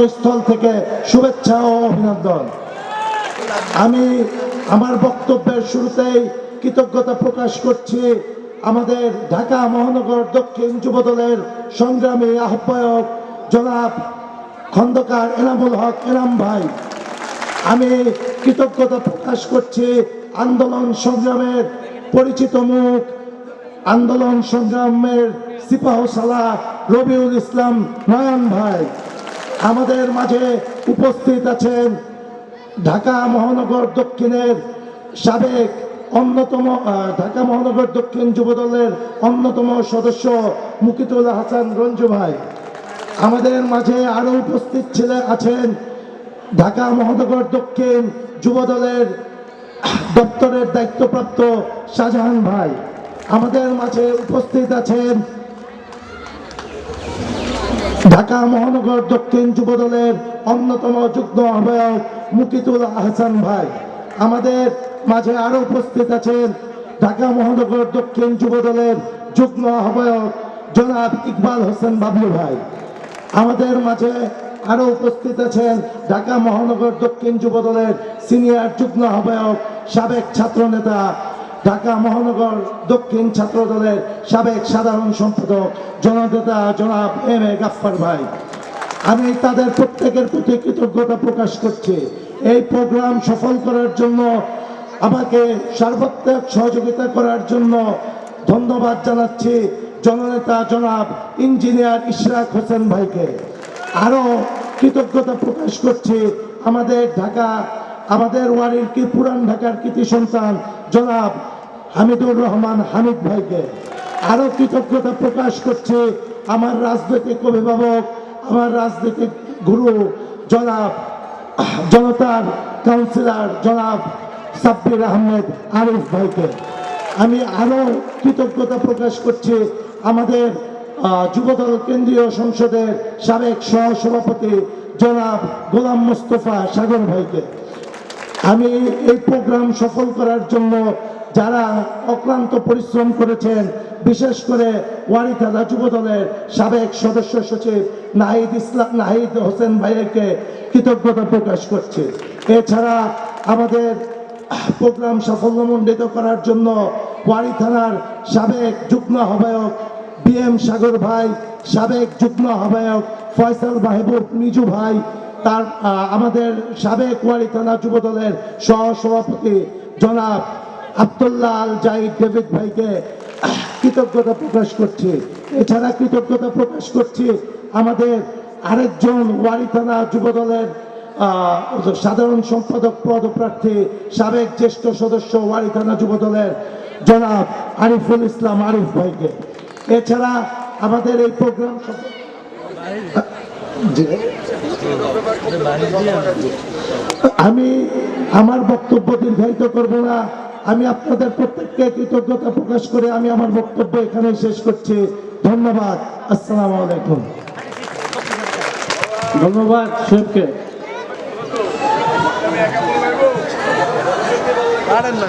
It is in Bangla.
অন্তঃস্থল থেকে শুভেচ্ছা ও অভিনন্দন। আমি আমার বক্তব্যের শুরুতেই কৃতজ্ঞতা প্রকাশ করছি আমাদের ঢাকা মহানগর দক্ষিণ যুবদলের সংগ্রামী আহ্বায়ক জনাব খন্দকার এনামুল হক এনাম ভাই। আমি কৃতজ্ঞতা প্রকাশ করছি আন্দোলন সংগ্রামের পরিচিত মুখ, আন্দোলন সংগ্রামের সিপাহ সালাহ রবিউল ইসলাম নয়ন ভাই। আমাদের মাঝে উপস্থিত আছেন ঢাকা মহানগর দক্ষিণের সাবেক অন্যতম ঢাকা মহানগর দক্ষিণ যুবদলের অন্যতম সদস্য মুকিতুল হাসান রঞ্জু ভাই। আমাদের মাঝে আরও উপস্থিত ছিলেন আছেন ঢাকা মহানগর দক্ষিণ যুবদলের দপ্তরের দায়িত্বপ্রাপ্ত শাহজাহান ভাই। আমাদের মাঝে উপস্থিত আছেন ঢাকা মহানগর দক্ষিণ যুবদলের অন্যতম যুগ্ম আহ্বায়ক মুকিতুল আহসান ভাই। আমাদের মাঝে আরও উপস্থিত আছেন ঢাকা মহানগর দক্ষিণ যুবদলের যুগ্ম আহ্বায়ক জনাব ইকবাল হোসেন বাবলু ভাই। আমাদের মাঝে আরও উপস্থিত আছেন ঢাকা মহানগর দক্ষিণ যুবদলের সিনিয়র যুগ্ম আহ্বায়ক সাবেক ছাত্র নেতা ঢাকা মহানগর দক্ষিণ ছাত্র দলের সাবেক সাধারণ সম্পাদক জননেতা জনাব এম এ গাফফার ভাই। আমি তাদের প্রত্যেকের প্রতি কৃতজ্ঞতা প্রকাশ করছি। এই প্রোগ্রাম সফল করার জন্য আমাকে সর্বাত্মক সহযোগিতা করার জন্য ধন্যবাদ জানাচ্ছি জননেতা জনাব ইঞ্জিনিয়ার ইশরাক হোসেন ভাইকে। আরও কৃতজ্ঞতা প্রকাশ করছি আমাদের ঢাকা আমাদের ওয়ারির কি পুরান ঢাকার কৃতি সন্তান? জনাব হামিদুর রহমান হামিদ ভাইকে। আরও কৃতজ্ঞতা প্রকাশ করছি আমার রাজনৈতিক অভিভাবক, আমার রাজনৈতিক গুরু, জনাব জনতার কাউন্সিলর জনাব সাব্বির আহমেদ আরিফ ভাইকে। আমি আরও কৃতজ্ঞতা প্রকাশ করছি আমাদের যুবদল কেন্দ্রীয় সংসদের সাবেক সহসভাপতি জনাব গোলাম মুস্তফা সাগর ভাইকে। আমি এই প্রোগ্রাম সফল করার জন্য যারা অক্লান্ত পরিশ্রম করেছেন, বিশেষ করে ওয়ারি থানা যুব দলের সাবেক সদস্য সচিব নাহিদ ইসলাম, নাহিদ হোসেন ভাইয়েরকে কৃতজ্ঞতা প্রকাশ করছি। এছাড়া আমাদের প্রোগ্রাম সাফল্যমণ্ডিত করার জন্য ওয়ারি থানার সাবেক যুগ্ম আহ্বায়ক বি এম সাগর ভাই, সাবেক যুগ্ম আহ্বায়ক ফয়সাল মাহবুব মিজু ভাই তার আমাদের সাবেক ওয়ারি থানা যুব দলের সহ সভাপতি জনাব আবদুল্লাহ আল জাহিদ ডেভিড ভাইকে কৃতজ্ঞতা প্রকাশ করছি এছাড়া কৃতজ্ঞতা প্রকাশ করছি আমাদের আরেকজন ওয়ারি থানা যুব দলের সাধারণ সম্পাদক পদপ্রার্থী, সাবেক জ্যেষ্ঠ সদস্য ওয়ারি থানা যুব দলের জনাব আরিফুল ইসলাম আরিফ ভাইকে এছাড়া আমাদের এই প্রোগ্রাম। আমি আমার বক্তব্য দীর্ঘায়িত করব না। আমি আপনাদের প্রত্যেককে কৃতজ্ঞতা প্রকাশ করে আমি আমার বক্তব্য এখানে শেষ করছি। ধন্যবাদ। আসসালাম আলাইকুম। ধন্যবাদ পারেন না।